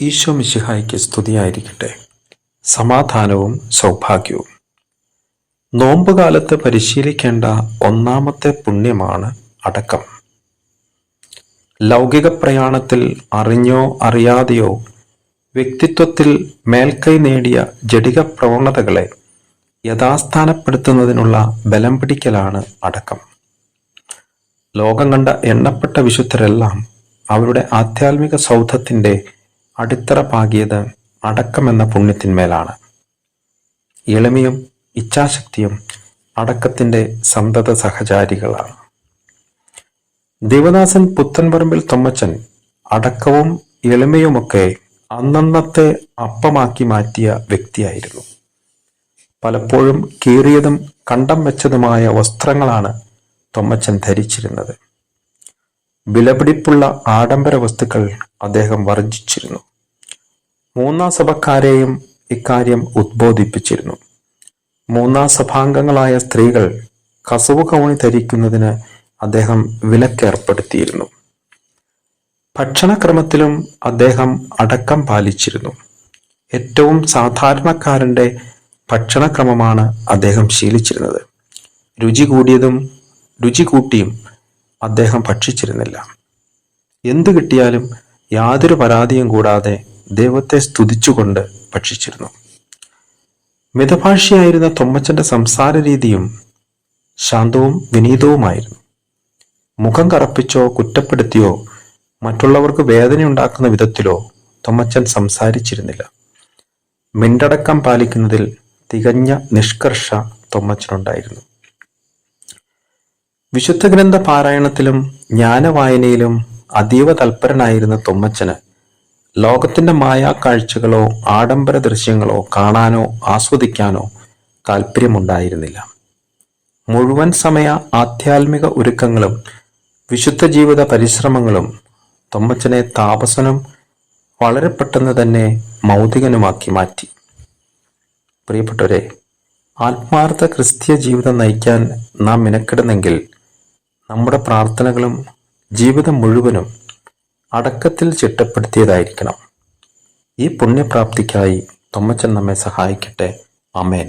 ഈശോ മിശിഹായ്ക്ക് സ്തുതിയായിരിക്കട്ടെ. സമാധാനവും സൗഭാഗ്യവും. നോമ്പുകാലത്ത് പരിശീലിക്കേണ്ട ഒന്നാമത്തെ പുണ്യമാണ് അടക്കം. ലൗകിക പ്രയാണത്തിൽ അറിഞ്ഞോ അറിയാതെയോ വ്യക്തിത്വത്തിൽ മേൽക്കൈ നേടിയ ജടിക പ്രവണതകളെ യഥാസ്ഥാനപ്പെടുത്തുന്നതിനുള്ള ബലം പിടിക്കലാണ് അടക്കം. ലോകം കണ്ട എണ്ണപ്പെട്ട വിശുദ്ധരെല്ലാം അവരുടെ ആധ്യാത്മിക സൗധത്തിന്റെ അടിത്തറ പാകിയത് അടക്കമെന്ന പുണ്യത്തിന്മേലാണ്. എളിമയും ഇച്ഛാശക്തിയും അടക്കത്തിന്റെ സന്തത സഹചാരികളാണ്. ദേവദാസൻ പുത്തൻപറമ്പിൽ തൊമ്മച്ചൻ അടക്കവും എളിമയുമൊക്കെ അന്നന്നത്തെ അപ്പമാക്കി മാറ്റിയ വ്യക്തിയായിരുന്നു. പലപ്പോഴും കീറിയതും കണ്ടം വെച്ചതുമായ വസ്ത്രങ്ങളാണ് തൊമ്മച്ചൻ ധരിച്ചിരുന്നത്. വിലപിടിപ്പുള്ള ആഡംബര വസ്തുക്കൾ അദ്ദേഹം വർജിച്ചിരുന്നു മൂന്നാം സഭക്കാരെയും ഇക്കാര്യം ഉദ്ബോധിപ്പിച്ചിരുന്നു. മൂന്നാം സഭാംഗങ്ങളായ സ്ത്രീകൾ കസവു കൗണി ധരിക്കുന്നതിന് അദ്ദേഹം വിലക്കേർപ്പെടുത്തിയിരുന്നു. ഭക്ഷണക്രമത്തിലും അദ്ദേഹം അടക്കം പാലിച്ചിരുന്നു. ഏറ്റവും സാധാരണക്കാരന്റെ ഭക്ഷണക്രമമാണ് അദ്ദേഹം ശീലിച്ചിരുന്നത്. രുചി കൂടിയതും രുചി കൂട്ടിയും അദ്ദേഹം ഭക്ഷിച്ചിരുന്നില്ല. എന്തു കിട്ടിയാലും യാതൊരു പരാതിയും കൂടാതെ ദൈവത്തെ സ്തുതിച്ചുകൊണ്ട് ഭക്ഷിച്ചിരുന്നു. മിതഭാഷിയായിരുന്ന തൊമ്മച്ചന്റെ സംസാര രീതിയും ശാന്തവും വിനീതവുമായിരുന്നു. മുഖം കറപ്പിച്ചോ കുറ്റപ്പെടുത്തിയോ മറ്റുള്ളവർക്ക് വേദനയുണ്ടാക്കുന്ന വിധത്തിലോ തൊമ്മച്ചൻ സംസാരിച്ചിരുന്നില്ല. മിണ്ടടക്കം പാലിക്കുന്നതിൽ തികഞ്ഞ നിഷ്കർഷ തൊമ്മച്ചനുണ്ടായിരുന്നു. വിശുദ്ധ ഗ്രന്ഥ പാരായണത്തിലും ജ്ഞാനവായനയിലും അതീവ തൽപരനായിരുന്ന തുമ്മച്ചന് ലോകത്തിന്റെ മായാ കാഴ്ചകളോ ആഡംബര ദൃശ്യങ്ങളോ കാണാനോ ആസ്വദിക്കാനോ താല്പര്യമുണ്ടായിരുന്നില്ല മുഴുവൻ സമയ ആധ്യാത്മിക ഒരുക്കങ്ങളും വിശുദ്ധ ജീവിത പരിശ്രമങ്ങളും തൊമ്മച്ചനെ താപസനും വളരെ പെട്ടെന്ന് തന്നെ മൗതികനുമാക്കി മാറ്റി. പ്രിയപ്പെട്ടവരെ ആത്മാർത്ഥ ക്രിസ്തീയ ജീവിതം നയിക്കാൻ നാം മിനക്കിടുന്നെങ്കിൽ നമ്മുടെ പ്രാർത്ഥനകളും ജീവിതം മുഴുവനും അടക്കത്തിൽ ചിട്ടപ്പെടുത്തിയതായിരിക്കണം. ഈ പുണ്യപ്രാപ്തിക്കായി തൊമ്മച്ചൻ നമ്മെ സഹായിക്കട്ടെ. അമേൻ